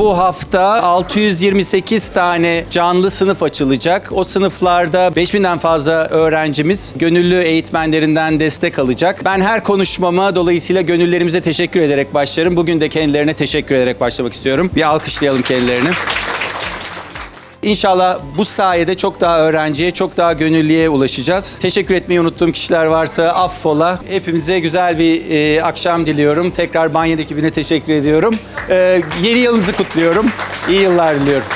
bu hafta 628 tane canlı sınıf açılacak. O sınıflarda 5000'den fazla öğrencimiz gönüllü eğitmenlerinden destek alacak. Ben her konuşmama dolayısıyla gönüllerimize teşekkür ederek başlarım. Bugün de kendilerine teşekkür ederek başlamak istiyorum. Bir alkışlayalım kendilerini. İnşallah bu sayede çok daha öğrenciye, çok daha gönüllüye ulaşacağız. Teşekkür etmeyi unuttuğum kişiler varsa affola. Hepimize güzel bir e, akşam diliyorum. Tekrar Banyer ekibine teşekkür ediyorum. E, yeni yılınızı kutluyorum. İyi yıllar diliyorum.